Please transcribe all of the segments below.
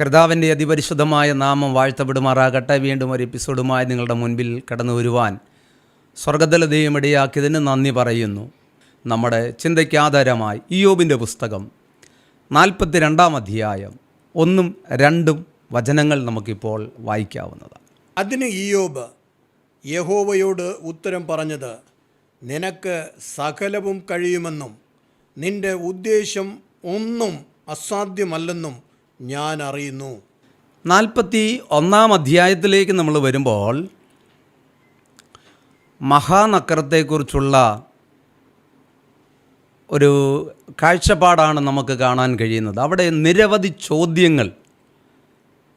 കർത്താവിന്റെ അതിപരിശുദ്ധമായ നാമം വാഴ്ത്തപ്പെടുമാറാകട്ടെ. വീണ്ടും ഒരു എപ്പിസോഡുമായി നിങ്ങളുടെ മുൻപിൽ കടന്നു വരുവാൻ സ്വർഗതല ദൈവം ഇടയാക്കിയതിന് നന്ദി പറയുന്നു. നമ്മുടെ ചിന്തയ്ക്ക് ആധാരമായി ഇയോബിന്റെ പുസ്തകം നാൽപ്പത്തി രണ്ടാം അധ്യായം ഒന്നും രണ്ടും വചനങ്ങൾ നമുക്കിപ്പോൾ വായിക്കാവുന്നതാണ്. അതിന് ഇയോബ് യഹോവയോട് ഉത്തരം പറഞ്ഞത് നിനക്ക് സകലവും കഴിയുമെന്നും നിന്റെ ഉദ്ദേശം ഒന്നും അസാധ്യമല്ലെന്നും ഞാൻ അറിയുന്നു നാൽപ്പത്തി ഒന്നാം അധ്യായത്തിലേക്ക് നമ്മൾ വരുമ്പോൾ മഹാനക്കരത്തെക്കുറിച്ചുള്ള ഒരു കാഴ്ചപ്പാടാണ് നമുക്ക് കാണാൻ കഴിയുന്നത്. അവിടെ നിരവധി ചോദ്യങ്ങൾ.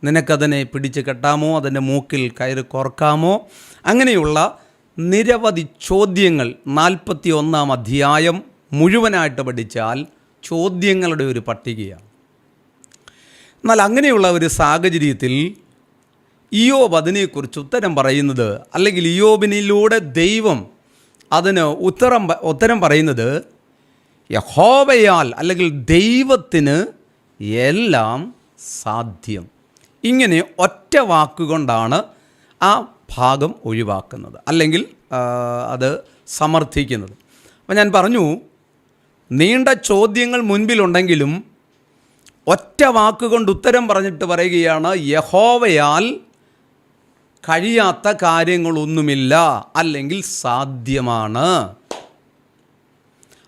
നിനക്കതിനെ പിടിച്ച് കെട്ടാമോ? അതിന്റെ മൂക്കിൽ കയറി കോർക്കാമോ? അങ്ങനെയുള്ള നിരവധി ചോദ്യങ്ങൾ നാൽപ്പത്തി ഒന്നാം അധ്യായം മുഴുവനായിട്ട് പഠിച്ചാൽ ചോദ്യങ്ങളുടെ ഒരു പട്ടികയാണ്. എന്നാൽ അങ്ങനെയുള്ള ഒരു സാഹചര്യത്തിൽ ഇയോബ് അതിനെക്കുറിച്ച് ഉത്തരം പറയുന്നത് അല്ലെങ്കിൽ ഇയോബിനിലൂടെ ദൈവം അതിന് ഉത്തരം ഉത്തരം പറയുന്നത് യഹോബയാൽ അല്ലെങ്കിൽ ദൈവത്തിന് എല്ലാം സാധ്യം. ഇങ്ങനെ ഒറ്റ വാക്കുകൊണ്ടാണ് ആ ഭാഗം ഒഴിവാക്കുന്നത് അല്ലെങ്കിൽ അത് സമർത്ഥിക്കുന്നത്. അപ്പം ഞാൻ പറഞ്ഞു നീണ്ട ചോദ്യങ്ങൾ മുൻപിലുണ്ടെങ്കിലും ഒറ്റ വാക്കുകൊണ്ട് ഉത്തരം പറഞ്ഞിട്ട് പറയുകയാണ് യഹോവയാൽ കഴിയാത്ത കാര്യങ്ങളൊന്നുമില്ല അല്ലെങ്കിൽ സാധ്യമാണ്.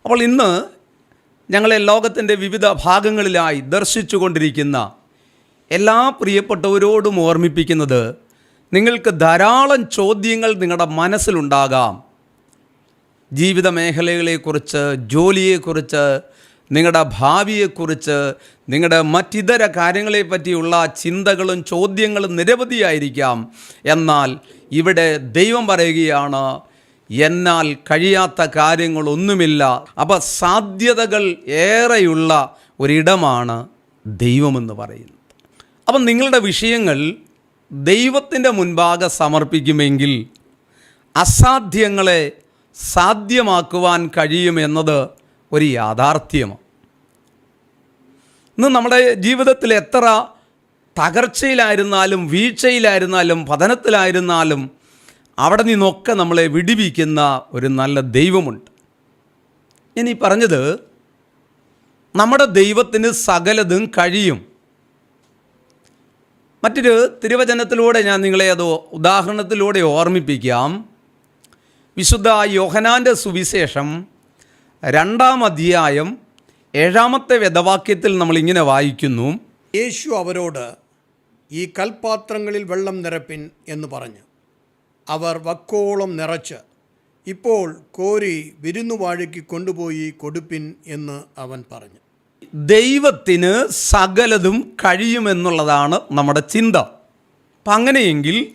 അപ്പോൾ ഇന്ന് ഞങ്ങളെ ലോകത്തിന്റെ വിവിധ ഭാഗങ്ങളിലായി ദർശിച്ചു കൊണ്ടിരിക്കുന്ന എല്ലാ പ്രിയപ്പെട്ടവരോടും ഓർമ്മിപ്പിക്കുന്നത് നിങ്ങൾക്ക് ധാരാളം ചോദ്യങ്ങൾ നിങ്ങളുടെ മനസ്സിലുണ്ടാകാം. ജീവിത മേഖലകളെക്കുറിച്ച് ജോലിയെക്കുറിച്ച് നിങ്ങളുടെ ഭാവിയെക്കുറിച്ച് നിങ്ങളുടെ മറ്റിതര കാര്യങ്ങളെ പറ്റിയുള്ള ചിന്തകളും ചോദ്യങ്ങളും നിരവധിയായിരിക്കാം. എന്നാൽ ഇവിടെ ദൈവം പറയുകയാണ് എന്നാൽ കഴിയാത്ത കാര്യങ്ങളൊന്നുമില്ല. അപ്പോൾ സാധ്യതകൾ ഏറെയുള്ള ഒരിടമാണ് ദൈവമെന്ന് പറയുന്നത്. അപ്പം നിങ്ങളുടെ വിഷയങ്ങൾ ദൈവത്തിന്റെ മുൻപാകെ സമർപ്പിക്കുമെങ്കിൽ അസാധ്യങ്ങളെ സാധ്യമാക്കുവാൻ കഴിയുമെന്നത് ഒരു യാഥാർത്ഥ്യമാണ് ഇന്ന് നമ്മുടെ ജീവിതത്തിൽ എത്ര തകർച്ചയിലായിരുന്നാലും വീഴ്ചയിലായിരുന്നാലും പതനത്തിലായിരുന്നാലും അവിടെ നിന്നൊക്കെ നമ്മളെ വിടിവിക്കുന്ന ഒരു നല്ല ദൈവമുണ്ട്. ഇനി പറഞ്ഞത് നമ്മുടെ ദൈവത്തിന് സകലതും കഴിയും. മറ്റൊരു തിരുവചനത്തിലൂടെ ഞാൻ നിങ്ങളെ അത് ഉദാഹരണത്തിലൂടെ ഓർമ്മിപ്പിക്കാം. വിശുദ്ധ യോഹനാന്റെ സുവിശേഷം രണ്ടാം അധ്യായം ഏഴാമത്തെ വേദവാക്യത്തിൽ നമ്മൾ ഇങ്ങനെ വായിക്കുന്നു. യേശു അവരോട് ഈ കൽപാത്രങ്ങളിൽ വെള്ളം നിരപ്പിൻ എന്ന് പറഞ്ഞു. അവർ വക്കോളം നിറച്ച് ഇപ്പോൾ കോരി വിരുന്നുവാഴയ്ക്ക് കൊണ്ടുപോയി കൊടുപ്പിൻ എന്ന് അവൻ പറഞ്ഞു. ദൈവത്തിന് സകലതും കഴിയുമെന്നുള്ളതാണ് നമ്മുടെ ചിന്ത. അപ്പം അങ്ങനെയെങ്കിൽ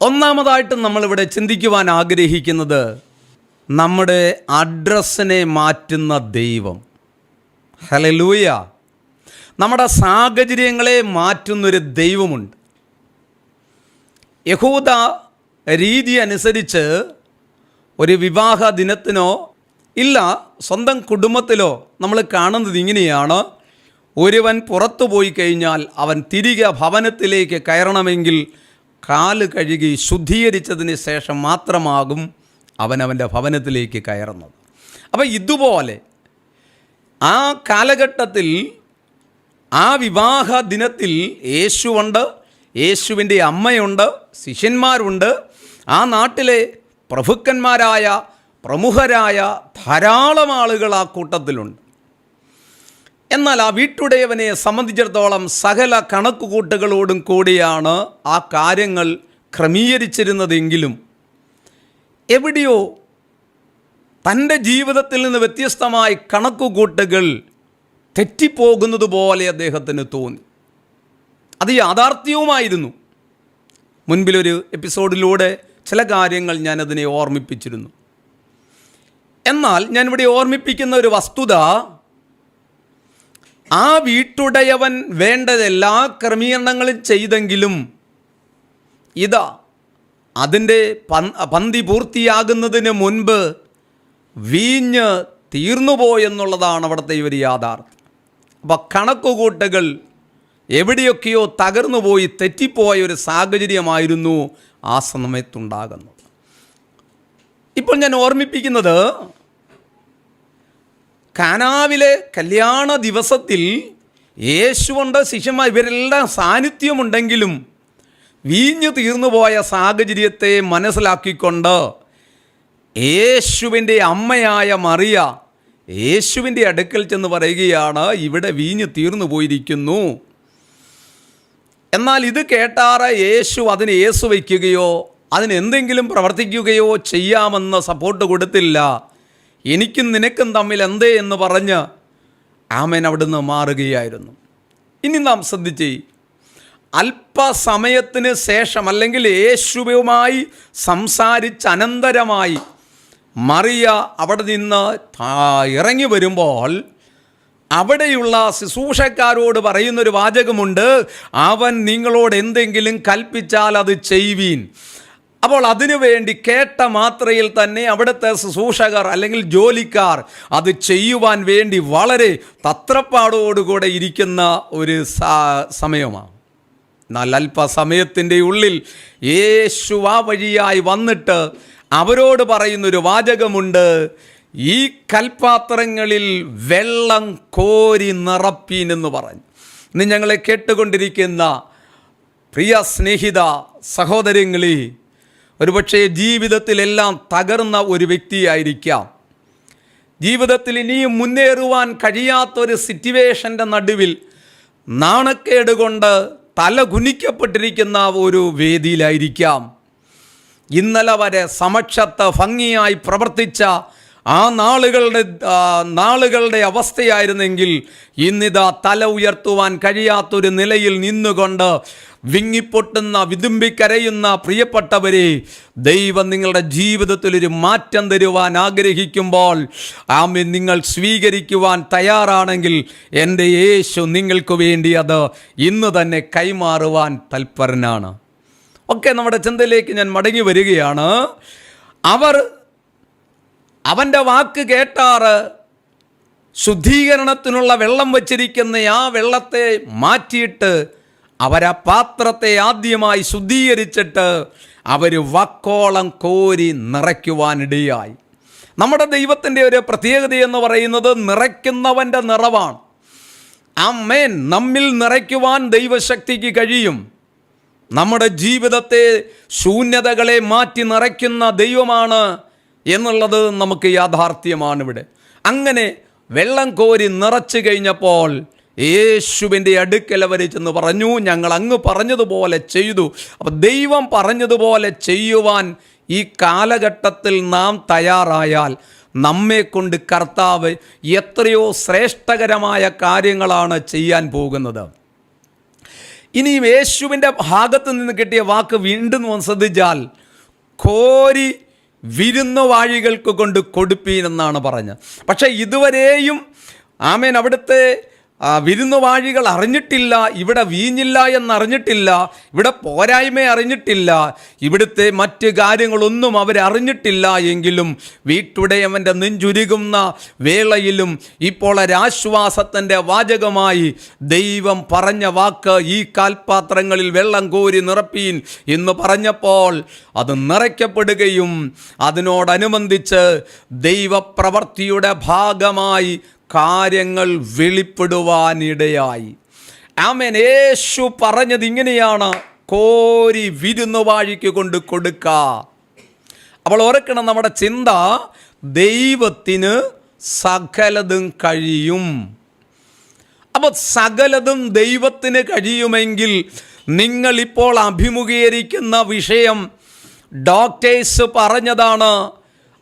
ഒന്നാമതായിട്ട് നമ്മളിവിടെ ചിന്തിക്കുവാൻ ആഗ്രഹിക്കുന്നത് നമ്മുടെ അഡ്രസ്സിനെ മാറ്റുന്ന ദൈവം. ഹലലൂയ നമ്മുടെ സാഹചര്യങ്ങളെ മാറ്റുന്നൊരു ദൈവമുണ്ട്. യഹൂദ രീതി അനുസരിച്ച് ഒരു വിവാഹ ദിനത്തിനോ ഇല്ല സ്വന്തം കുടുംബത്തിലോ നമ്മൾ കാണുന്നത് ഇങ്ങനെയാണ്. ഒരുവൻ പുറത്തു പോയി കഴിഞ്ഞാൽ അവൻ തിരികെ ഭവനത്തിലേക്ക് കയറണമെങ്കിൽ കാൽ കഴുകി ശുദ്ധീകരിച്ചതിന് ശേഷം മാത്രമാകും അവനവന്റെ ഭവനത്തിലേക്ക് കയറുന്നത് അപ്പം ഇതുപോലെ ആ കാലഘട്ടത്തിൽ ആ വിവാഹ ദിനത്തിൽ യേശുവുണ്ട് യേശുവിന്റെ അമ്മയുണ്ട് ശിഷ്യന്മാരുണ്ട്. ആ നാട്ടിലെ പ്രഭുക്കന്മാരായ പ്രമുഖരായ ധാരാളം ആളുകൾ ആ കൂട്ടത്തിലുണ്ട്. എന്നാൽ ആ വീട്ടുടയവനെ സംബന്ധിച്ചിടത്തോളം സകല കണക്കുകൂട്ടുകളോടും കൂടിയാണ് ആ കാര്യങ്ങൾ ക്രമീകരിച്ചിരുന്നതെങ്കിലും എവിടെയോ തന്റെ ജീവിതത്തിൽ നിന്ന് വ്യത്യസ്തമായി കണക്കുകൂട്ടുകൾ തെറ്റിപ്പോകുന്നത് പോലെ അദ്ദേഹത്തിന് തോന്നി. അത് യാഥാർത്ഥ്യവുമായിരുന്നു. മുൻപിലൊരു എപ്പിസോഡിലൂടെ ചില കാര്യങ്ങൾ ഞാനതിനെ ഓർമ്മിപ്പിച്ചിരുന്നു. എന്നാൽ ഞാനിവിടെ ഓർമ്മിപ്പിക്കുന്ന ഒരു വസ്തുത ആ വീട്ടുടയവൻ വേണ്ടത് എല്ലാ ക്രമീകരണങ്ങളും ചെയ്തെങ്കിലും ഇതാ അതിന്റെ പന്തി പൂർത്തിയാകുന്നതിന് മുൻപ് വീഞ്ഞ് തീർന്നുപോയെന്നുള്ളതാണ് അവിടുത്തെ ഒരു യാഥാർത്ഥ്യം. അപ്പം കണക്കുകൂട്ടുകൾ എവിടെയൊക്കെയോ തകർന്നു പോയി തെറ്റിപ്പോയ ഒരു സാഹചര്യമായിരുന്നു ആ സമയത്തുണ്ടാകുന്നത്. ഇപ്പോൾ ഞാൻ ഓർമ്മിപ്പിക്കുന്നത് കാനാവിലെ കല്യാണ ദിവസത്തിൽ യേശുണ്ട് ശിഷ്യന്മാർ ഇവരെല്ലാം സാന്നിധ്യമുണ്ടെങ്കിലും വീഞ്ഞു തീർന്നു പോയ സാഹചര്യത്തെ മനസ്സിലാക്കിക്കൊണ്ട് യേശുവിന്റെ അമ്മയായ മറിയ യേശുവിന്റെ അടുക്കൽ ചെന്ന് പറയുകയാണ് ഇവിടെ വീഞ്ഞു തീർന്നു പോയിരിക്കുന്നു. എന്നാൽ ഇത് കേട്ടാറ് യേശു അതിന് യേശു വയ്ക്കുകയോ അതിനെന്തെങ്കിലും പ്രവർത്തിക്കുകയോ ചെയ്യാമെന്ന് സപ്പോർട്ട് കൊടുത്തില്ല. എനിക്കും നിനക്കും തമ്മിൽ എന്തേ? എന്ന് പറഞ്ഞ് ആമേൻ അവിടുന്ന് മാറുകയായിരുന്നു. ഇനി നാം ശ്രദ്ധിച്ചേ അല്പസമയത്തിന് ശേഷം അല്ലെങ്കിൽ യേശുവുമായി സംസാരിച്ച് അനന്തരമായി മറിയ അവിടെ നിന്ന് ഇറങ്ങി വരുമ്പോൾ അവിടെയുള്ള ശുശ്രൂഷക്കാരോട് പറയുന്നൊരു വാചകമുണ്ട് അവൻ നിങ്ങളോട് എന്തെങ്കിലും കൽപ്പിച്ചാൽ അത് ചെയ്യുവീൻ. അപ്പോൾ അതിനു വേണ്ടി കേട്ട മാത്രയിൽ തന്നെ അവിടുത്തെ ശുശ്രൂഷകർ അല്ലെങ്കിൽ ജോലിക്കാർ അത് ചെയ്യുവാൻ വേണ്ടി വളരെ തത്രപ്പാടോടുകൂടെ ഇരിക്കുന്ന ഒരു സമയമാണ്. എന്നാൽ അല്പസമയത്തിന്റെ ഉള്ളിൽ യേശു ആ വഴിയായി വന്നിട്ട് അവരോട് പറയുന്നൊരു വാചകമുണ്ട് ഈ കൽപാത്രങ്ങളിൽ വെള്ളം കോരി നിറപ്പീനെന്ന് പറഞ്ഞു. ഇന്ന് ഞങ്ങളെ കേട്ടുകൊണ്ടിരിക്കുന്ന പ്രിയ സ്നേഹിത സഹോദരങ്ങളി ഒരുപക്ഷെ ജീവിതത്തിലെല്ലാം തകർന്ന ഒരു വ്യക്തിയായിരിക്കാം. ജീവിതത്തിൽ ഇനിയും മുന്നേറുവാൻ കഴിയാത്തൊരു സിറ്റുവേഷന്റെ നടുവിൽ നാണക്കേട് കൊണ്ട് തല കുനിക്കപ്പെട്ടിരിക്കുന്ന ഒരു വേദിയിലായിരിക്കാം. ഇന്നലെ വരെ സമക്ഷത്ത് ഭംഗിയായി പ്രവർത്തിച്ച ആ നാളുകളുടെ നാളുകളുടെ അവസ്ഥയായിരുന്നെങ്കിൽ ഇന്നിതാ തല ഉയർത്തുവാൻ കഴിയാത്തൊരു നിലയിൽ നിന്നുകൊണ്ട് വിങ്ങിപ്പൊട്ടുന്ന വിതുമ്പിക്കരയുന്ന പ്രിയപ്പെട്ടവരെ ദൈവം നിങ്ങളുടെ ജീവിതത്തിലൊരു മാറ്റം തരുവാൻ ആഗ്രഹിക്കുമ്പോൾ ആമി നിങ്ങൾ സ്വീകരിക്കുവാൻ തയ്യാറാണെങ്കിൽ എന്റെ യേശു നിങ്ങൾക്ക് വേണ്ടി അത് ഇന്ന് തന്നെ കൈമാറുവാൻ തൽപരനാണ്. ഒക്കെ നമ്മുടെ ചിന്തയിലേക്ക് ഞാൻ മടങ്ങി വരികയാണ്. അവർ അവന്റെ വാക്ക് കേട്ടാറ് ശുദ്ധീകരണത്തിനുള്ള വെള്ളം വച്ചിരിക്കുന്ന ആ വെള്ളത്തെ മാറ്റിയിട്ട് അവരാ പാത്രത്തെ ആദ്യമായി ശുദ്ധീകരിച്ചിട്ട് അവർ വക്കോളം കോരി നിറയ്ക്കുവാനിടയായി. നമ്മുടെ ദൈവത്തിന്റെ ഒരു പ്രത്യേകത എന്ന് പറയുന്നത് നിറയ്ക്കുന്നവന്റെ നിറവാണ്. അമ്മേൻ നമ്മിൽ നിറയ്ക്കുവാൻ ദൈവശക്തിക്ക് കഴിയും. നമ്മുടെ ജീവിതത്തെ ശൂന്യതകളെ മാറ്റി നിറയ്ക്കുന്ന ദൈവമാണ് എന്നുള്ളത് നമുക്ക് യാഥാർത്ഥ്യമാണ് ഇവിടെ അങ്ങനെ വെള്ളം കോരി നിറച്ചു കഴിഞ്ഞപ്പോൾ യേശുവിന്റെ അടുക്കൽ അവർ ചെന്ന് പറഞ്ഞു ഞങ്ങൾ അങ്ങ് പറഞ്ഞതുപോലെ ചെയ്തു. അപ്പം ദൈവം പറഞ്ഞതുപോലെ ചെയ്യുവാൻ ഈ കാലഘട്ടത്തിൽ നാം തയ്യാറായാൽ നമ്മെ കൊണ്ട് കർത്താവ് എത്രയോ ശ്രേഷ്ഠകരമായ കാര്യങ്ങളാണ് ചെയ്യാൻ പോകുന്നത്. ഇനി യേശുവിന്റെ ഭാഗത്ത് നിന്ന് കിട്ടിയ വാക്ക് വീണ്ടും ശ്രദ്ധിച്ചാൽ കോരി വിരുന്നുവാഴികൾക്ക് കൊണ്ട് കൊടുപ്പീൻ എന്നാണ് പറഞ്ഞത്. പക്ഷേ ഇതുവരെയും ആമേൻ അവിടുത്തെ വിരുന്നുവാഴികൾ അറിഞ്ഞിട്ടില്ല ഇവിടെ വീഞ്ഞില്ല എന്നറിഞ്ഞിട്ടില്ല ഇവിടെ പോരായ്മ അറിഞ്ഞിട്ടില്ല ഇവിടുത്തെ മറ്റ് കാര്യങ്ങളൊന്നും അവരറിഞ്ഞിട്ടില്ല എങ്കിലും വീട്ടുടയവന്റെ നെഞ്ചുരുകുന്ന വേളയിലും ഇപ്പോൾ ഒരാശ്വാസത്തിന്റെ വാചകമായി ദൈവം പറഞ്ഞ വാക്ക് ഈ കാൽപാത്രങ്ങളിൽ വെള്ളം കോരി നിറപ്പീൻ എന്ന് പറഞ്ഞപ്പോൾ അത് നിറയ്ക്കപ്പെടുകയും അതിനോടനുബന്ധിച്ച് ദൈവപ്രവർത്തിയുടെ ഭാഗമായി കാര്യങ്ങൾ വെളിപ്പെടുവാനിടയായി. ആമേൻ. യേശു പറഞ്ഞത് ഇങ്ങനെയാണ്. കോരി വിരുന്നു വാഴിക്ക് കൊണ്ട് കൊടുക്ക. അപ്പോൾ ഓർക്കണം നമ്മുടെ ചിന്ത ദൈവത്തിന് സകലതും കഴിയും. അപ്പോൾ സകലതും ദൈവത്തിന് കഴിയുമെങ്കിൽ നിങ്ങളിപ്പോൾ അഭിമുഖീകരിക്കുന്ന വിഷയം ഡോക്ടേഴ്സ് പറഞ്ഞതാണ്.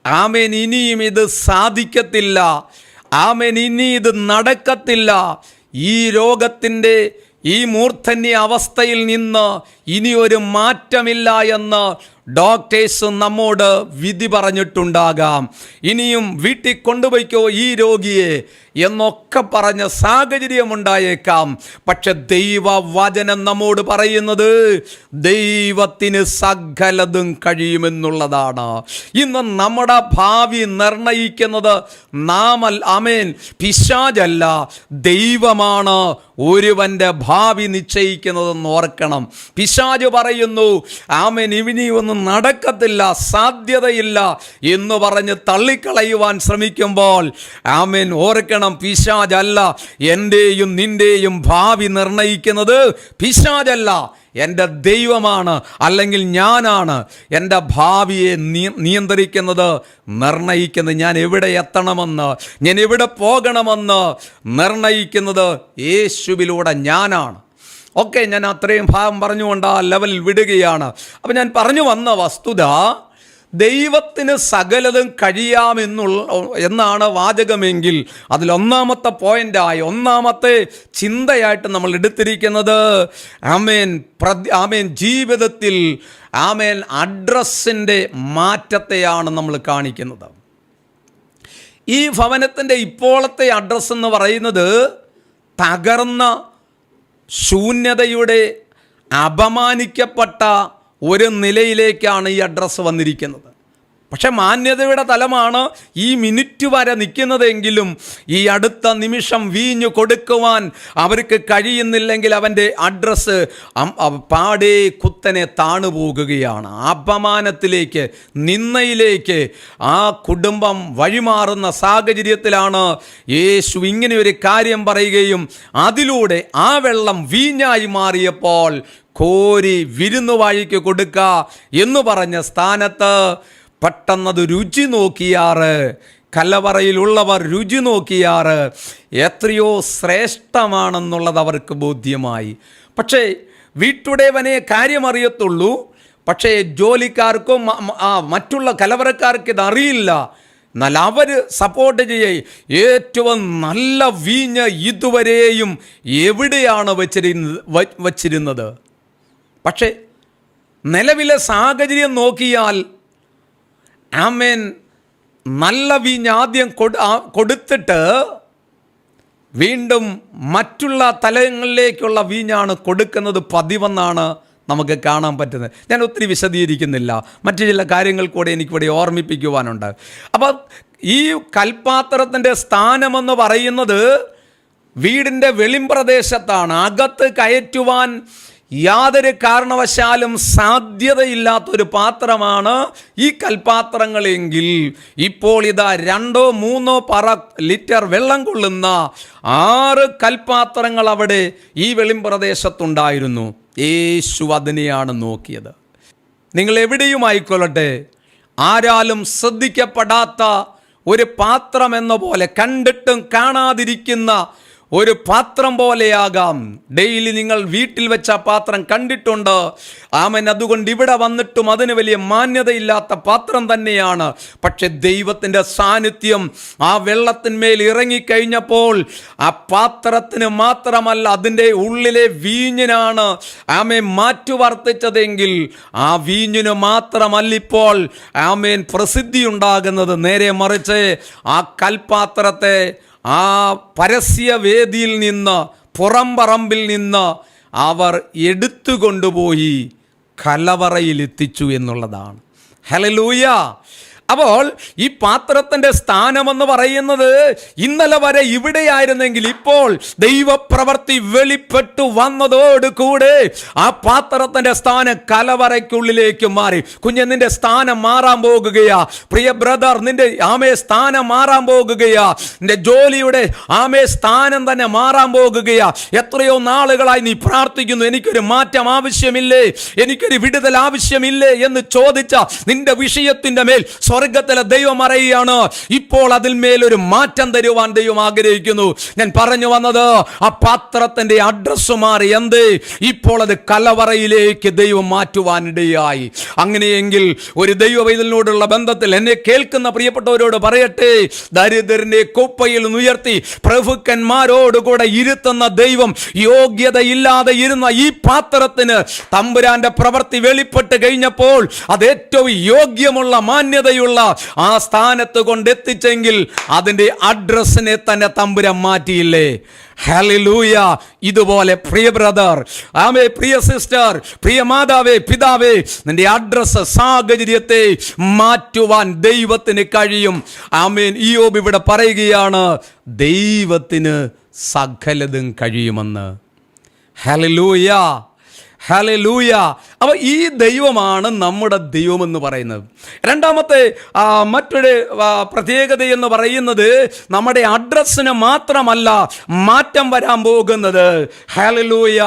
ആമേൻ ഇനിയും ഇത് സാധിക്കത്തില്ല. ആമേൻ ഇനി ഇത് നടക്കത്തില്ല. ഈ രോഗത്തിന്റെ ഈ മൂർധന്യ അവസ്ഥയിൽ നിന്ന് ഇനി ഒരു മാറ്റമില്ല എന്ന് ഡോക്ടേഴ്സ് നമ്മോട് വിധി പറഞ്ഞിട്ടുണ്ടാകാം. ഇനിയും വീട്ടിൽ കൊണ്ടുപോയിക്കോ ഈ രോഗിയെ. എന്നൊക്കെ പറഞ്ഞ സാഹചര്യമുണ്ടായേക്കാം. പക്ഷെ ദൈവവചനം നമ്മോട് പറയുന്നത് ദൈവത്തിന് സകലതും കഴിയുമെന്നുള്ളതാണ്. ഇന്ന് നമ്മുടെ ഭാവി നിർണയിക്കുന്നത് നാമൽ അമേൻ പിശാജല്ല ദൈവമാണ് ഒരുവന്റെ ഭാവി നിശ്ചയിക്കുന്നതെന്ന് ഓർക്കണം. പിശാജ് പറയുന്നു ആമൻ ഇവിനി ഒന്നും നടക്കത്തില്ല സാധ്യതയില്ല എന്ന് പറഞ്ഞ് തള്ളിക്കളയുവാൻ ശ്രമിക്കുമ്പോൾ ആമേൻ ഓർക്കണം പിശാജല്ല എന്റെയും നിന്റെയും ഭാവി നിർണയിക്കുന്നത് പിശാജല്ല എന്റെ ദൈവമാണ് അല്ലെങ്കിൽ ഞാനാണ് എന്റെ ഭാവിയെ നിയന്ത്രിക്കുന്നത് നിർണയിക്കുന്നത്. ഞാൻ എവിടെ എത്തണമെന്ന് ഞാൻ എവിടെ പോകണമെന്ന് നിർണയിക്കുന്നത് യേശുവിലൂടെ ഞാനാണ്. ഓക്കെ ഞാൻ അത്രയും ഭാഗം പറഞ്ഞുകൊണ്ട് ആ ലെവലിൽ വിടുകയാണ്. അപ്പം ഞാൻ പറഞ്ഞു വന്ന വസ്തുത ദൈവത്തിന് സകലതും കഴിയാമെന്നുള്ള എന്നാണ് വാചകമെങ്കിൽ അതിലൊന്നാമത്തെ പോയിന്റായി ഒന്നാമത്തെ ചിന്തയായിട്ട് നമ്മൾ എടുത്തിരിക്കുന്നത്. ആമേൻ. പ്രതി ആമേൻ. ജീവിതത്തിൽ ആമേൻ അഡ്രസ്സിന്റെ മാറ്റത്തെയാണ് നമ്മൾ കാണിക്കുന്നത്. ഈ ഭവനത്തിന്റെ ഇപ്പോഴത്തെ അഡ്രസ്സ് എന്ന് പറയുന്നത് തകർന്ന ശൂന്യതയുടെ അപമാനിക്കപ്പെട്ട ഒരു നിലയിലേക്കാണ് ഈ അഡ്രസ്സ് വന്നിരിക്കുന്നത്. പക്ഷെ മാന്യതയുടെ തലമാണ് ഈ മിനിറ്റ് വരെ നിൽക്കുന്നതെങ്കിലും ഈ അടുത്ത നിമിഷം വീഞ്ഞു കൊടുക്കുവാൻ അവർക്ക് കഴിയുന്നില്ലെങ്കിൽ അവന്റെ അഡ്രസ്സ് പാടേ കുത്തനെ താണു പോകുകയാണ്. അപമാനത്തിലേക്ക് നിന്നയിലേക്ക് ആ കുടുംബം വഴിമാറുന്ന സാഹചര്യത്തിലാണ് യേശു ഇങ്ങനെ ഒരു കാര്യം പറയുകയും അതിലൂടെ ആ വെള്ളം വീഞ്ഞായി മാറിയപ്പോൾ കോരി വിരുന്നുവാഴിക്ക് കൊടുക്ക എന്ന് പറഞ്ഞ സ്ഥാനത്ത് പെട്ടെന്നത് രുചി നോക്കിയാറ്. കലവറയിലുള്ളവർ രുചി നോക്കിയാറ്. എത്രയോ ശ്രേഷ്ഠമാണെന്നുള്ളത് അവർക്ക് ബോധ്യമായി. പക്ഷേ വീട്ടുടേവനെ കാര്യമറിയത്തുള്ളൂ. പക്ഷേ ജോലിക്കാർക്കും മറ്റുള്ള കലവറക്കാർക്ക് ഇതറിയില്ല. എന്നാൽ അവർ സപ്പോർട്ട് ചെയ്യേ ഏറ്റവും നല്ല വീഞ്ഞ് ഇതുവരെയും എവിടെയാണ് വച്ചിരുന്നത് വച്ചിരുന്നത്? പക്ഷേ നിലവിലെ സാഹചര്യം നോക്കിയാൽ ആമേൻ നല്ല വീഞ്ഞ് കൊടുത്തിട്ട് വീണ്ടും മറ്റുള്ള തലങ്ങളിലേക്കുള്ള വീഞ്ഞാണ് കൊടുക്കുന്നത് പതിവെന്നാണ് നമുക്ക് കാണാൻ പറ്റുന്നത്. ഞാൻ ഒത്തിരി വിശദീകരിക്കുന്നില്ല. മറ്റു ചില കാര്യങ്ങൾ കൂടെ എനിക്കിവിടെ ഓർമ്മിപ്പിക്കുവാനുണ്ട്. അപ്പം ഈ കൽപ്പാത്രത്തിന്റെ സ്ഥാനമെന്ന് പറയുന്നത് വീടിന്റെ വെളിമ്പ്രദേശത്താണ്. അകത്ത് കയറ്റുവാൻ യാതൊരു കാരണവശാലും സാധ്യതയില്ലാത്തൊരു പാത്രമാണ് ഈ കൽപാത്രങ്ങളെങ്കിൽ. ഇപ്പോൾ ഇതാ രണ്ടോ മൂന്നോ പറ ലിറ്റർ വെള്ളം കൊള്ളുന്ന ആറ് കൽപാത്രങ്ങൾ അവിടെ ഈ വെളിമ്പ്രദേശത്തുണ്ടായിരുന്നു. യേശു അതിനെയാണ് നോക്കിയത്. നിങ്ങൾ എവിടെയും ആയിക്കൊള്ളട്ടെ. ആരാലും ശ്രദ്ധിക്കപ്പെടാത്ത ഒരു പാത്രം എന്ന പോലെ കണ്ടിട്ടും കാണാതിരിക്കുന്ന ഒരു പാത്രം പോലെയാകാം. ഡെയിലി നിങ്ങൾ വീട്ടിൽ വെച്ച പാത്രം കണ്ടിട്ടുണ്ട്. ആമൻ. അതുകൊണ്ട് ഇവിടെ വന്നിട്ടും അതിന് വലിയ മാന്യതയില്ലാത്ത പാത്രം തന്നെയാണ്. പക്ഷെ ദൈവത്തിന്റെ സാന്നിധ്യം ആ വെള്ളത്തിന്മേൽ ഇറങ്ങിക്കഴിഞ്ഞപ്പോൾ ആ പാത്രത്തിന് മാത്രമല്ല അതിന്റെ ഉള്ളിലെ വീഞ്ഞിനാണ് ആമേൻ മാറ്റുവർത്തിച്ചതെങ്കിൽ ആ വീഞ്ഞിന് മാത്രമല്ലിപ്പോൾ ആമേൻ പ്രസിദ്ധി ഉണ്ടാകുന്നത് നേരെ മറിച്ച് ആ കൽപാത്രത്തെ ആ പരസ്യവേദിയിൽ നിന്ന് പുറംപറമ്പിൽ നിന്ന് അവർ എടുത്തുകൊണ്ടുപോയി കലവറയിൽ എത്തിച്ചു എന്നുള്ളതാണ്. ഹലലൂയ അപ്പോൾ ഈ പാത്രത്തിന്റെ സ്ഥാനമെന്ന് പറയുന്നത് ഇന്നലെ വരെ ഇവിടെയായിരുന്നെങ്കിൽ ഇപ്പോൾ ദൈവപ്രവർത്തി വെളിപ്പെട്ടു വന്നതോടുകൂടെ ആ പാത്രത്തിന്റെ സ്ഥാനം കലവറയ്ക്കുള്ളിലേക്ക് മാറി. കുഞ്ഞ് നിന്റെ സ്ഥാനം മാറാൻ പോകുകയാ. പ്രിയ ബ്രദർ നിന്റെ ആമേ സ്ഥാനം മാറാൻ പോകുകയാ. നിന്റെ ജോലിയുടെ ആമേ സ്ഥാനം തന്നെ മാറാൻ പോകുകയാ. എത്രയോ നാളുകളായി നീ പ്രാർത്ഥിക്കുന്നു. എനിക്കൊരു മാറ്റം ആവശ്യമില്ലേ? എനിക്കൊരു വിടുതൽ ആവശ്യമില്ലേ എന്ന് ചോദിച്ച നിന്റെ വിഷയത്തിന്റെ മേൽ സ്വർഗത്തിലെ ദൈവം അറിയുകയാണ് ഇപ്പോൾ അതിൽ മേലൊരു മാറ്റം തരുവാൻ ദൈവം ആഗ്രഹിക്കുന്നു. ഞാൻ പറഞ്ഞു വന്നത് ആ പാത്രത്തിന്റെ അഡ്രസ്സ് മാറി എന്ത്? ഇപ്പോൾ അത് കലവറയിലേക്ക് ദൈവം മാറ്റുവാനിടയായി അങ്ങനെയെങ്കിൽ ഒരു ദൈവ വൈതലിനോടുള്ള ബന്ധത്തിൽ എന്നെ കേൾക്കുന്ന പ്രിയപ്പെട്ടവരോട് പറയട്ടെ. ദരിദ്രന്റെ കുപ്പയിൽ ഉയർത്തി പ്രഭുക്കന്മാരോടുകൂടെ ഇരുത്തുന്ന ദൈവം യോഗ്യതയില്ലാതെ ഇരുന്ന ഈ പാത്രത്തിന് തമ്പുരാന്റെ പ്രവൃത്തി വെളിപ്പെട്ട് കഴിഞ്ഞപ്പോൾ അത് ഏറ്റവും യോഗ്യമുള്ള മാന്യതയുള്ള ആ സ്ഥാനത്ത് കൊണ്ടെത്തിച്ചെങ്കിൽ അതിന്റെ അഡ്രസ്സിനെ തന്നെ തമ്പുരം മാറ്റിയില്ലേ? ഹലിലൂയ ഇതുപോലെ പ്രിയ ബ്രദർ ആമേ പ്രിയ സിസ്റ്റർ പ്രിയ മാതാവേ പിതാവേ നിന്റെ അഡ്രസ്സ് സാഹചര്യത്തെ മാറ്റുവാൻ ദൈവത്തിന് കഴിയും. ആമേൻ. ഇയോബ് ഇവിടെ പറയുകയാണ് ദൈവത്തിന് സകലതും കഴിയുമെന്ന്. ഹല്ലേലൂയ. ലൂയ അപ്പോൾ ഈ ദൈവമാണ് നമ്മുടെ ദൈവമെന്ന് പറയുന്നത്. രണ്ടാമത്തെ മറ്റൊരു പ്രത്യേകത എന്ന് പറയുന്നത് നമ്മുടെ അഡ്രസ്സിന് മാത്രമല്ല മാറ്റം വരാൻ പോകുന്നത്. ഹലലൂയ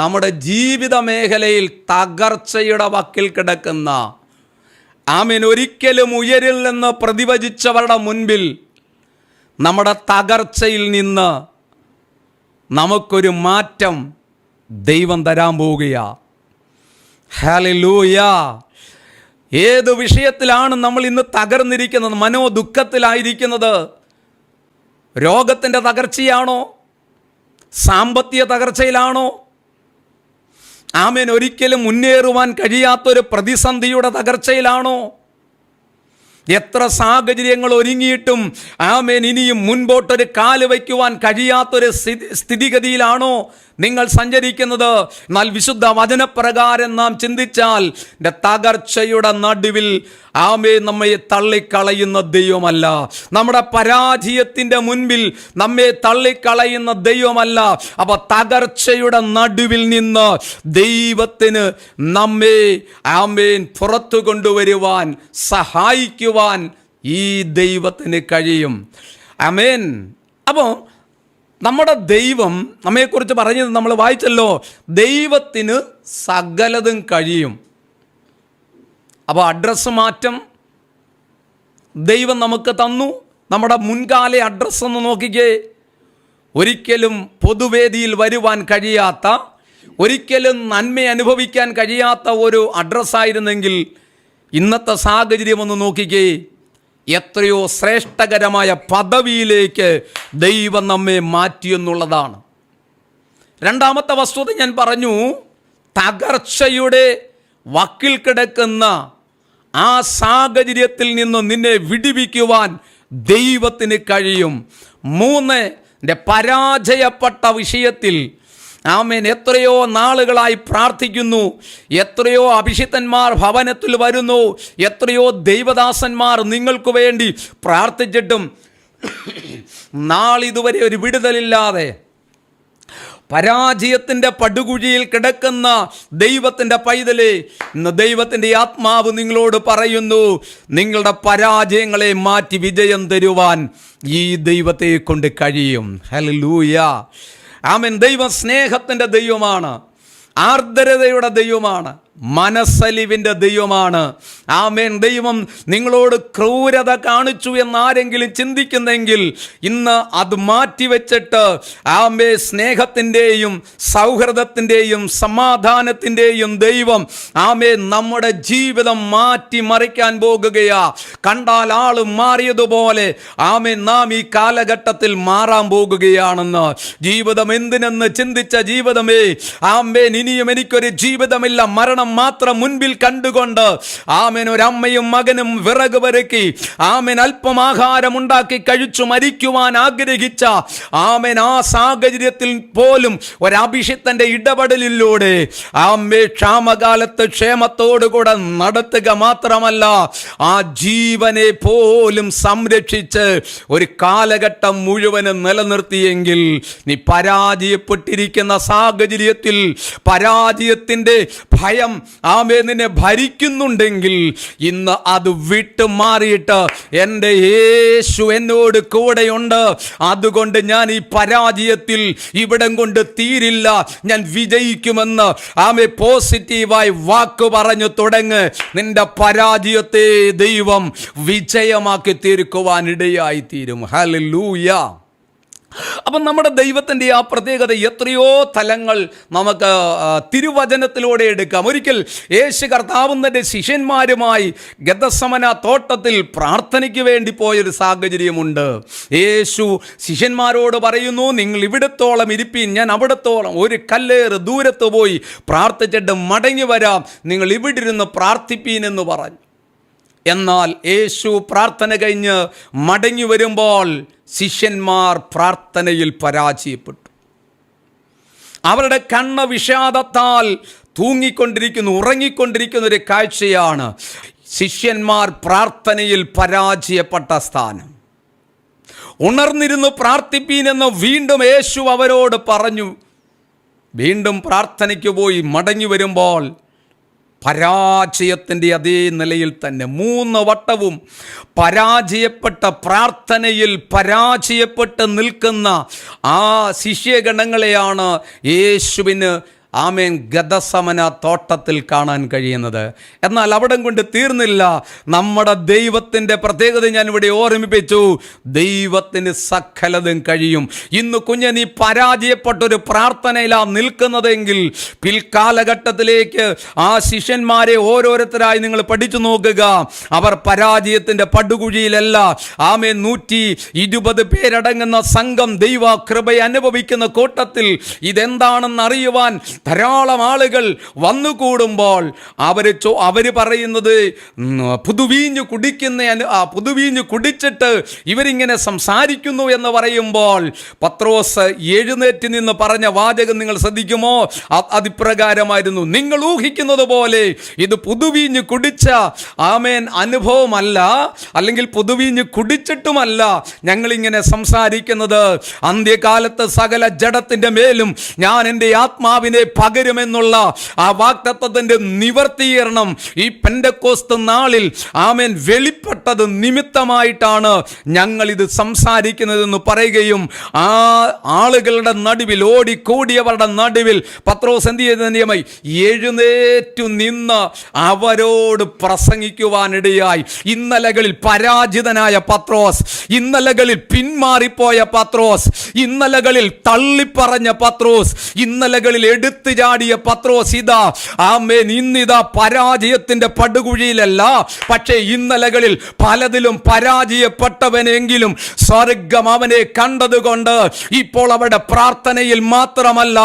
നമ്മുടെ ജീവിത മേഖലയിൽ തകർച്ചയുടെ വക്കിൽ കിടക്കുന്ന ആമീൻ ഒരിക്കലും ഉയരിൽ നിന്ന് പ്രതിഭജിച്ചവരുടെ മുൻപിൽ നമ്മുടെ തകർച്ചയിൽ നിന്ന് നമുക്കൊരു മാറ്റം ദൈവം തരാൻ പോവുകയാ. ഹാലൂയ ഏത് വിഷയത്തിലാണ് നമ്മൾ ഇന്ന് തകർന്നിരിക്കുന്നത്? മനോദുഃഖത്തിലായിരിക്കുന്നത്. രോഗത്തിന്റെ തകർച്ചയാണോ? സാമ്പത്തിക തകർച്ചയിലാണോ? ആമേൻ ഒരിക്കലും മുന്നേറുവാൻ കഴിയാത്തൊരു പ്രതിസന്ധിയുടെ തകർച്ചയിലാണോ? എത്ര സാഹചര്യങ്ങൾ ഒരുങ്ങിയിട്ടും ആമേൻ ഇനിയും മുൻപോട്ടൊരു കാൽ വയ്ക്കുവാൻ കഴിയാത്തൊരു സ്ഥിതി സ്ഥിതിഗതിയിലാണോ നിങ്ങൾ സഞ്ചരിക്കുന്നത്? എന്നാൽ വിശുദ്ധ വചനപ്രകാരം നാം ചിന്തിച്ചാൽ തകർച്ചയുടെ നടുവിൽ ആമേ നമ്മെ തള്ളിക്കളയുന്ന ദൈവമല്ല. നമ്മുടെ പരാജയത്തിന്റെ മുൻപിൽ നമ്മെ തള്ളിക്കളയുന്ന ദൈവമല്ല. അപ്പൊ തകർച്ചയുടെ നടുവിൽ നിന്ന് ദൈവത്തിന് നമ്മെ ആമേൻ പുറത്തു കൊണ്ടുവരുവാൻ സഹായിക്കുവാൻ ഈ ദൈവത്തിന് കഴിയും. അമേൻ അപ്പോൾ നമ്മുടെ ദൈവം നമ്മെക്കുറിച്ച് പറഞ്ഞത് നമ്മൾ വായിച്ചല്ലോ. ദൈവത്തിന് സകലതും കഴിയും. അപ്പോൾ അഡ്രസ്സ് മാറ്റം ദൈവം നമുക്ക് തന്നു. നമ്മുടെ മുൻകാല അഡ്രസ്സ് ഒന്ന് നോക്കിക്കേ. ഒരിക്കലും പൊതുവേദിയിൽ വരുവാൻ കഴിയാത്ത ഒരിക്കലും നന്മ അനുഭവിക്കാൻ കഴിയാത്ത ഒരു അഡ്രസ്സായിരുന്നെങ്കിൽ ഇന്നത്തെ സാഹചര്യം ഒന്ന് നോക്കിക്കേ. എത്രയോ ശ്രേഷ്ഠകരമായ പദവിയിലേക്ക് ദൈവം നമ്മെ മാറ്റിയെന്നുള്ളതാണ്. രണ്ടാമത്തെ വസ്തുത ഞാൻ പറഞ്ഞു തകർച്ചയുടെ വക്കിൽ കിടക്കുന്ന ആ സാഹചര്യത്തിൽ നിന്ന് നിന്നെ വിടിവിക്കുവാൻ ദൈവത്തിന് കഴിയും. മൂന്ന് പരാജയപ്പെട്ട വിഷയത്തിൽ ആമേൻ. എത്രയോ നാളുകളായി പ്രാർത്ഥിക്കുന്നു. എത്രയോ അഭിഷിക്തന്മാർ ഭവനത്തിൽ വരുന്നു. എത്രയോ ദൈവദാസന്മാർ നിങ്ങൾക്ക് വേണ്ടി പ്രാർത്ഥിച്ചിട്ടും നാളിതുവരെ ഒരു വിടുതലില്ലാതെ പരാജയത്തിന്റെ പടുകുഴിയിൽ കിടക്കുന്ന ദൈവത്തിന്റെ പൈതലെ ഇന്ന് ദൈവത്തിന്റെ ആത്മാവ് നിങ്ങളോട് പറയുന്നു നിങ്ങളുടെ പരാജയങ്ങളെ മാറ്റി വിജയം തരുവാൻ ഈ ദൈവത്തെ കൊണ്ട് കഴിയും. ഹലൂയ ആമൻ. ദൈവം സ്നേഹത്തിന്റെ ദൈവമാണ്. ആർദ്രതയുടെ ദൈവമാണ്. മനസ്സലിവിന്റെ ദൈവമാണ്. ആമേൻ. ദൈവം നിങ്ങളോട് ക്രൂരത കാണിച്ചു എന്നാരെങ്കിലും ചിന്തിക്കുന്നെങ്കിൽ ഇന്ന് അത് മാറ്റിവെച്ചിട്ട് ആമേ സ്നേഹത്തിന്റെയും സൗഹൃദത്തിന്റെയും സമാധാനത്തിന്റെയും ദൈവം ആമേ നമ്മുടെ ജീവിതം മാറ്റി മറിക്കാൻ പോകുകയാ. കണ്ടാൽ ആൾ മാറിയതുപോലെ ആമേ നാം ഈ കാലഘട്ടത്തിൽ മാറാൻ പോകുകയാണെന്ന്. ജീവിതം എന്തിനെന്ന് ചിന്തിച്ച ജീവിതമേ ആമേൻ ഇനിയും എനിക്കൊരു ജീവിതമില്ല മരണം പരീക്ഷണം മാത്രം മുൻപിൽ കണ്ടുകൊണ്ട് ആമേൻ ഒരമ്മയും മകനും വിറക് പെറുക്കി ആമേൻ അല്പം ആഹാരം ഉണ്ടാക്കി കഴിച്ചു മരിക്കുവാൻ ആഗ്രഹിച്ച ആമേൻ ആ സാഹചര്യത്തിൽ പോലും ഒരഭിഷിത്തന്റെ ഇടപെടലിലൂടെ ആമേ ക്ഷാമകാലത്ത് ക്ഷേമത്തോടുകൂടെ നടത്തുക മാത്രമല്ല ആ ജീവനെ പോലും സംരക്ഷിച്ച് ഒരു കാലഘട്ടം മുഴുവനും നിലനിർത്തിയെങ്കിൽ നീ പരാജയപ്പെട്ടിരിക്കുന്ന സാഹചര്യത്തിൽ പരാജയത്തിന്റെ ഭയം ആമേ നിന്നെ ഭരിക്കുന്നുണ്ടെങ്കിൽ ഇന്ന് അത് വിട്ടു മാറിയിട്ട് എന്റെ യേശു എന്നോട് കൂടെയുണ്ട്. അതുകൊണ്ട് ഞാൻ ഈ പരാജയത്തിൽ ഇവിടം കൊണ്ട് തീരില്ല. ഞാൻ വിജയിക്കുമെന്ന് ആമേ പോസിറ്റീവായി വാക്ക് പറഞ്ഞു തുടങ്ങ്. നിന്റെ പരാജയത്തെ ദൈവം വിജയമാക്കി തീർക്കുവാനിടയായി തീരും. ഹല്ലേലൂയ. അപ്പം നമ്മുടെ ദൈവത്തിന്റെ ആ പ്രത്യേകത എത്രയോ തലങ്ങൾ നമുക്ക് തിരുവചനത്തിലൂടെ എടുക്കാം. ഒരിക്കൽ യേശു കർത്താവുന്നതിന്റെ ശിഷ്യന്മാരുമായി ഗതസമന തോട്ടത്തിൽ പ്രാർത്ഥനയ്ക്ക് വേണ്ടി പോയൊരു സാഹചര്യമുണ്ട്. യേശു ശിഷ്യന്മാരോട് പറയുന്നു നിങ്ങൾ ഇവിടത്തോളം ഇരിപ്പീൻ ഞാൻ അവിടത്തോളം ഒരു കല്ലേറ് ദൂരത്ത് പോയി പ്രാർത്ഥിച്ചിട്ട് മടങ്ങി വരാം. നിങ്ങൾ ഇവിടെ ഇരുന്ന് പ്രാർത്ഥിപ്പീൻ എന്ന് പറഞ്ഞു. എന്നാൽ യേശു പ്രാർത്ഥന കഴിഞ്ഞ് മടങ്ങി വരുമ്പോൾ ശിഷ്യന്മാർ പ്രാർത്ഥനയിൽ പരാജയപ്പെട്ടു. അവരുടെ കണ്ണ വിഷാദത്താൽ തൂങ്ങിക്കൊണ്ടിരിക്കുന്നു ഉറങ്ങിക്കൊണ്ടിരിക്കുന്ന ഒരു കാഴ്ചയാണ് ശിഷ്യന്മാർ പ്രാർത്ഥനയിൽ പരാജയപ്പെട്ട സ്ഥാനം. ഉണർന്നിരുന്നു പ്രാർത്ഥിപ്പീനെന്ന് വീണ്ടും യേശു അവരോട് പറഞ്ഞു. വീണ്ടും പ്രാർത്ഥനയ്ക്ക് പോയി മടങ്ങി വരുമ്പോൾ പരാജയത്തിന്റെ അതേ നിലയിൽ തന്നെ മൂന്ന് വട്ടവും പരാജയപ്പെട്ട പ്രാർത്ഥനയിൽ പരാജയപ്പെട്ട് നിൽക്കുന്ന ആ ശിഷ്യഗണങ്ങളെയാണ് യേശുവിന് ആമേൻ. ഗതസമന തോട്ടത്തിൽ കാണാൻ കഴിയുന്നത്. എന്നാൽ അവിടം കൊണ്ട് തീർന്നില്ല. നമ്മുടെ ദൈവത്തിന്റെ പ്രത്യേകത ഞാൻ ഇവിടെ ഓർമ്മിപ്പിച്ചു. ദൈവത്തിന് സകലതും കഴിയും. ഇന്ന് കുഞ്ഞ് നീ പരാജയപ്പെട്ടൊരു പ്രാർത്ഥനയിലാ നിൽക്കുന്നതെങ്കിൽ പിൽക്കാലഘട്ടത്തിലേക്ക് ആ ശിഷ്യന്മാരെ ഓരോരുത്തരായി നിങ്ങൾ പഠിച്ചു നോക്കുക. അവർ പരാജയത്തിന്റെ പടുകുഴിയിലല്ല. ആമേൻ. നൂറ്റി ഇരുപത് പേരടങ്ങുന്ന സംഘം ദൈവ കൃപയെ അനുഭവിക്കുന്ന കൂട്ടത്തിൽ ഇതെന്താണെന്ന് അറിയുവാൻ ധാരാളം ആളുകൾ വന്നുകൂടുമ്പോൾ അവർ ചോ അവർ പറയുന്നത് പുതുവീഞ്ഞ് കുടിക്കുന്ന പുതുവീഞ്ഞ് കുടിച്ചിട്ട് ഇവരിങ്ങനെ സംസാരിക്കുന്നു എന്ന് പറയുമ്പോൾ പത്രോസ് എഴുന്നേറ്റ് നിന്ന് പറഞ്ഞ വാചകം നിങ്ങൾ ശ്രദ്ധിക്കുമോ? അതിപ്രകാരമായിരുന്നു. നിങ്ങൾ ഊഹിക്കുന്നത് പോലെ ഇത് പുതുവീഞ്ഞ് കുടിച്ച ആമേൻ അനുഭവമല്ല അല്ലെങ്കിൽ പുതുവീഞ്ഞ് കുടിച്ചിട്ടുമല്ല ഞങ്ങളിങ്ങനെ സംസാരിക്കുന്നത്. അന്ത്യകാലത്ത് സകല ജഡത്തിന്റെ മേലും ഞാൻ എന്റെ ആത്മാവിനെ പകരുമെന്നുള്ള ആ വാക്തത്വത്തിന്റെ നിവർത്തീകരണം ഈ പെൻഡക്കോസ്ത് നാളിൽ ആമേൻ വെളിപ്പെട്ടത് നിമിത്തമായിട്ടാണ് ഞങ്ങൾ ഇത് സംസാരിക്കുന്നതെന്ന് പറയുകയും ആ ആളുകളുടെ നടുവിൽ ഓടിക്കൂടിയവരുടെ നടുവിൽ പത്രോസ് എന്ത് ചെയ്തനിയമായി എഴുന്നേറ്റു നിന്ന് അവരോട് പ്രസംഗിക്കുവാനിടയായി. ഇന്നലകളിൽ പരാജിതനായ പത്രോസ് ഇന്നലകളിൽ പിന്മാറിപ്പോയ പത്രോസ് ഇന്നലകളിൽ തള്ളിപ്പറഞ്ഞ പത്രോസ് ഇന്നലകളിൽ എടുത്തു ചാടിയ പത്രോസ് ഇതാ ആമേൻ ഇന്നിതാ പരാജയത്തിന്റെ പടുകുഴിയിലല്ല. പക്ഷേ ഇന്നലകളിൽ പലതിലും പരാജയപ്പെട്ടവനെങ്കിലും സ്വർഗം അവനെ കണ്ടതുകൊണ്ട് ഇപ്പോൾ അവരുടെ പ്രാർത്ഥനയിൽ മാത്രമല്ല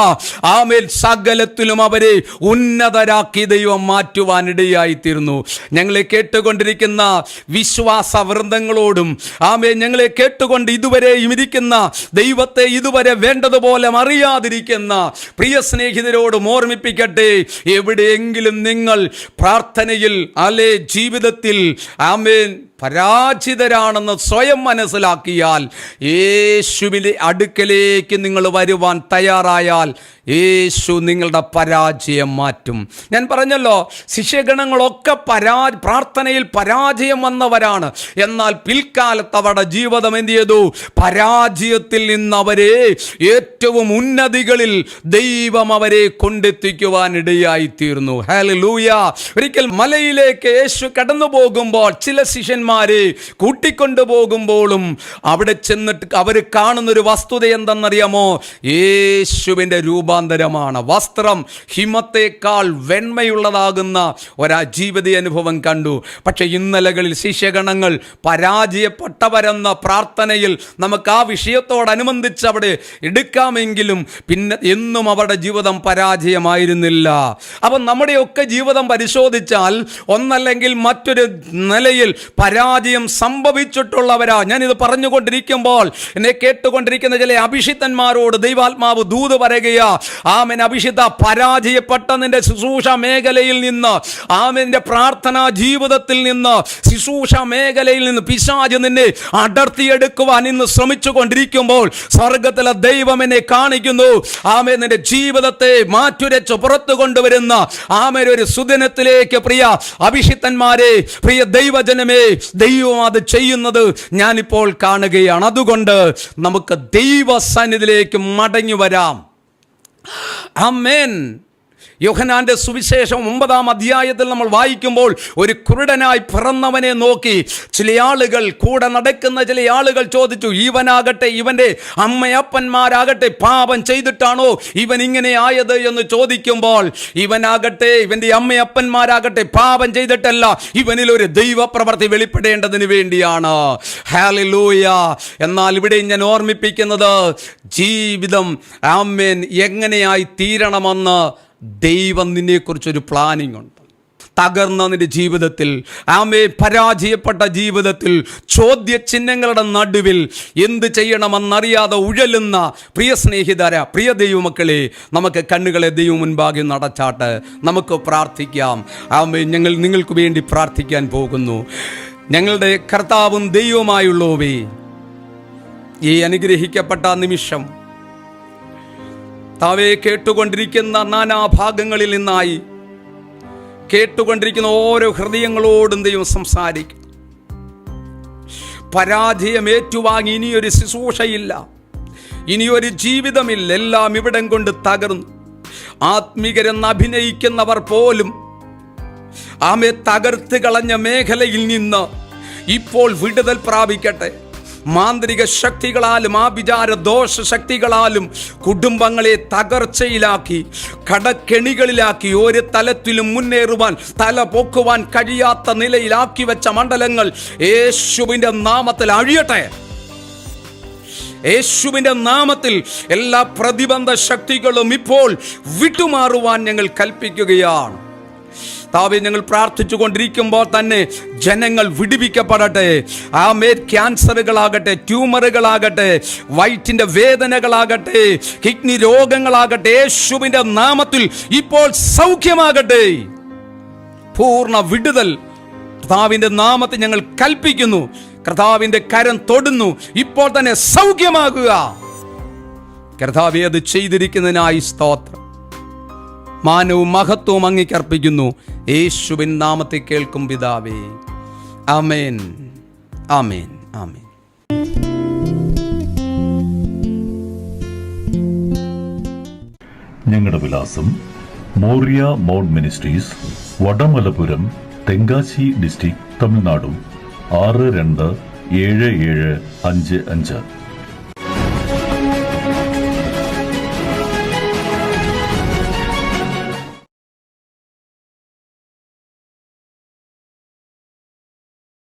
ആമേൽ സകലത്തിലും അവരെ ഉന്നതരാക്കി ദൈവം മാറ്റുവാനിടയായി തീർന്നു ഞങ്ങളെ കേട്ടുകൊണ്ടിരിക്കുന്ന വിശ്വാസ വൃന്ദങ്ങളോടും ആമേ ഞങ്ങളെ കേട്ടുകൊണ്ട് ഇതുവരെ ഇരിക്കുന്ന ദൈവത്തെ ഇതുവരെ വേണ്ടതുപോലെ അറിയാതിരിക്കുന്ന പ്രിയ സ്നേഹിതരോടും ഓർമ്മിപ്പിക്കട്ടെ. എവിടെയെങ്കിലും നിങ്ങൾ പ്രാർത്ഥനയിൽ അല്ലെ ജീവിതത്തിൽ ആമേൻ. പരാജിതരാണെന്ന് സ്വയം മനസ്സിലാക്കിയാൽ യേശുവിന്റെ അടുക്കലേക്ക് നിങ്ങൾ വരുവാൻ തയ്യാറായാൽ യേശു നിങ്ങളുടെ പരാജയം മാറ്റും. ഞാൻ പറഞ്ഞല്ലോ ശിഷ്യഗണങ്ങളൊക്കെ പരാ പ്രാർത്ഥനയിൽ പരാജയം വന്നവരാണ്. എന്നാൽ പിൽക്കാലത്ത് അവരുടെ ജീവിതം എന്ത് ചെയ്തു? പരാജയത്തിൽ നിന്നവരെ ഏറ്റവും ഉന്നതികളിൽ ദൈവം അവരെ കൊണ്ടെത്തിക്കുവാൻ ഇടയായി തീർന്നു ഹാലൂയ ഒരിക്കൽ മലയിലേക്ക് യേശു കടന്നു പോകുമ്പോൾ ചില ശിഷ്യന്മാർ ശിഷ്യന്മാരെ കൂട്ടിക്കൊണ്ടുപോകുമ്പോഴും അവിടെ ചെന്നിട്ട് അവർ കാണുന്നൊരു വസ്തുത എന്തെന്നറിയാമോ? യേശുവിന്റെ രൂപാന്തരമാണ്. വസ്ത്രം ഹിമത്തേക്കാൾ വെണ്മയുള്ളതാകുന്ന ഒരാ ജീവിത അനുഭവം കണ്ടു. പക്ഷെ ഇന്നലകളിൽ ശിഷ്യഗണങ്ങൾ പരാജയപ്പെട്ടവരെന്ന പ്രാർത്ഥനയിൽ നമുക്ക് ആ വിഷയത്തോടനുബന്ധിച്ച് അവിടെ എടുക്കാമെങ്കിലും പിന്നെ എന്നും അവരുടെ ജീവിതം പരാജയമായിരുന്നില്ല. അപ്പം നമ്മുടെയൊക്കെ ജീവിതം പരിശോധിച്ചാൽ ഒന്നല്ലെങ്കിൽ മറ്റൊരു നിലയിൽ പരാജയം സംഭവിച്ചിട്ടുള്ളവരാ. ഞാനിത് പറഞ്ഞുകൊണ്ടിരിക്കുമ്പോൾ എന്നെ കേട്ടുകൊണ്ടിരിക്കുന്ന ചില അഭിഷിത്തന്മാരോട് ദൈവാത്മാവ് ദൂത് പറയുകയാ ആമൻ അഭിഷിത്ത പരാജയപ്പെട്ട നിന്റെ ശുശ്രൂഷ മേഖലയിൽ നിന്ന് ആമന്റെ പ്രാർത്ഥനാ ജീവിതത്തിൽ നിന്ന് ശുശ്രൂഷ മേഖലയിൽ നിന്ന് പിശാജ് നിന്നെ അടർത്തിയെടുക്കുവാൻ ഇന്ന് ശ്രമിച്ചു കൊണ്ടിരിക്കുമ്പോൾ സ്വർഗത്തിലെ ദൈവം എന്നെ കാണിക്കുന്നു. ആമേ നിന്റെ ജീവിതത്തെ മാറ്റുരച്ച് പുറത്തു കൊണ്ടുവരുന്ന ആമേ ഒരു സുദിനത്തിലേക്ക് പ്രിയ അഭിഷിത്തന്മാരെ പ്രിയ ദൈവജനമേ ദൈവം അത് ചെയ്യുന്നത് ഞാനിപ്പോൾ കാണുകയാണ്. അതുകൊണ്ട് നമുക്ക് ദൈവസന്നിധിയിലേക്ക് മടങ്ങി വരാം. അമേൻ യോഹനാന്റെ സുവിശേഷം ഒമ്പതാം അധ്യായത്തിൽ നമ്മൾ വായിക്കുമ്പോൾ ഒരു കുരുടനായി പിറന്നവനെ നോക്കി ചില ആളുകൾ കൂടെ നടക്കുന്ന ചില ആളുകൾ ചോദിച്ചു ഇവനാകട്ടെ ഇവന്റെ അമ്മയപ്പന്മാരാകട്ടെ പാപം ചെയ്തിട്ടാണോ ഇവൻ ഇങ്ങനെ ആയത്? എന്ന് ചോദിക്കുമ്പോൾ ഇവനാകട്ടെ ഇവന്റെ അമ്മയപ്പന്മാരാകട്ടെ പാപം ചെയ്തിട്ടല്ല ഇവനിൽ ഒരു ദൈവപ്രവൃത്തി വെളിപ്പെടേണ്ടതിന് വേണ്ടിയാണ്. ഹാലിലൂയ എന്നാൽ ഇവിടെ ഞാൻ ഓർമ്മിപ്പിക്കുന്നത് ജീവിതം ആമേൻ എങ്ങനെയായി തീരണമെന്ന് ദൈവം നിന്നെക്കുറിച്ചൊരു പ്ലാനിംഗ് ഉണ്ട്. തകർന്ന നിന്റെ ജീവിതത്തിൽ ആമേ പരാജയപ്പെട്ട ജീവിതത്തിൽ ചോദ്യചിഹ്നങ്ങളുടെ നടുവിൽ എന്ത് ചെയ്യണമെന്നറിയാതെ ഉഴലുന്ന പ്രിയ സ്നേഹിതര പ്രിയ ദൈവമക്കളെ നമുക്ക് കണ്ണുകളെ ദൈവം മുൻപാകെ നടച്ചാട്ട് നമുക്ക് പ്രാർത്ഥിക്കാം. ആമേ ഞങ്ങൾ നിങ്ങൾക്ക് വേണ്ടി പ്രാർത്ഥിക്കാൻ പോകുന്നു. ഞങ്ങളുടെ കർത്താവും ദൈവമായുള്ളവേ ഈ അനുഗ്രഹിക്കപ്പെട്ട നിമിഷം താവേ കേട്ടുകൊണ്ടിരിക്കുന്ന നാനാഭാഗങ്ങളിൽ നിന്നായി കേട്ടുകൊണ്ടിരിക്കുന്ന ഓരോ ഹൃദയങ്ങളോടും ദൈവം സംസാരിക്കും. പരാജയം ഏറ്റുവാങ്ങി ഇനിയൊരു ശുശ്രൂഷയില്ല. ഇനിയൊരു ജീവിതമില്ല. എല്ലാം ഇവിടം കൊണ്ട് തകർന്നു. ആത്മീകരെന്ന് അഭിനയിക്കുന്നവർ പോലും ആമെ തകർത്ത് കളഞ്ഞ മേഖലയിൽ നിന്ന് ഇപ്പോൾ വിടുതൽ പ്രാപിക്കട്ടെ. മാന്ത്രിക ശക്തികളാലും ആഭിചാര ദോഷ ശക്തികളാലും കുടുംബങ്ങളെ തകർച്ചയിലാക്കി കടക്കെണികളിലാക്കി ഒരു തലത്തിലും മുന്നേറുവാൻ തല പൊക്കുവാൻ കഴിയാത്ത നിലയിലാക്കി വെച്ച മണ്ഡലങ്ങൾ യേശുവിന്റെ നാമത്തിൽ അഴിയട്ടെ. യേശുവിന്റെ നാമത്തിൽ എല്ലാ പ്രതിബന്ധ ശക്തികളും ഇപ്പോൾ വിട്ടുമാറുവാൻ ഞങ്ങൾ കൽപ്പിക്കുകയാണ്. താവെ ഞങ്ങൾ പ്രാർത്ഥിച്ചു കൊണ്ടിരിക്കുമ്പോൾ തന്നെ ജനങ്ങൾ വിടിവിക്കപ്പെടട്ടെ. മേൽ ക്യാൻസറുകളാകട്ടെ ട്യൂമറുകളാകട്ടെ വയറ്റിന്റെ വേദനകളാകട്ടെ കിഡ്നി രോഗങ്ങളാകട്ടെ യേശുവിന്റെ നാമത്തിൽ ഇപ്പോൾ സൗഖ്യമാകട്ടെ. പൂർണ വിടുതൽ കർത്താവിന്റെ നാമത്തിൽ ഞങ്ങൾ കൽപ്പിക്കുന്നു. കർത്താവിന്റെ കരം തൊടുന്നു. ഇപ്പോൾ തന്നെ സൗഖ്യമാകുക. കർത്താവ് അത് ചെയ്തിരിക്കുന്നതിനായി സ്തോത്രം. മാനവും മഹത്വവും അങ്ങിക്കർപ്പിക്കുന്നു. യേശുവിൻ നാമത്തെ കേൾക്കും പിതാവേ. ആമേൻ. ആമേൻ. ആമേൻ. ഞങ്ങളുടെ വിലാസം Moriah mount ministries Vadamalapuram Tenkasi district തമിഴ്നാടും ആറ് രണ്ട് ഏഴ് ഏഴ് അഞ്ച് അഞ്ച്.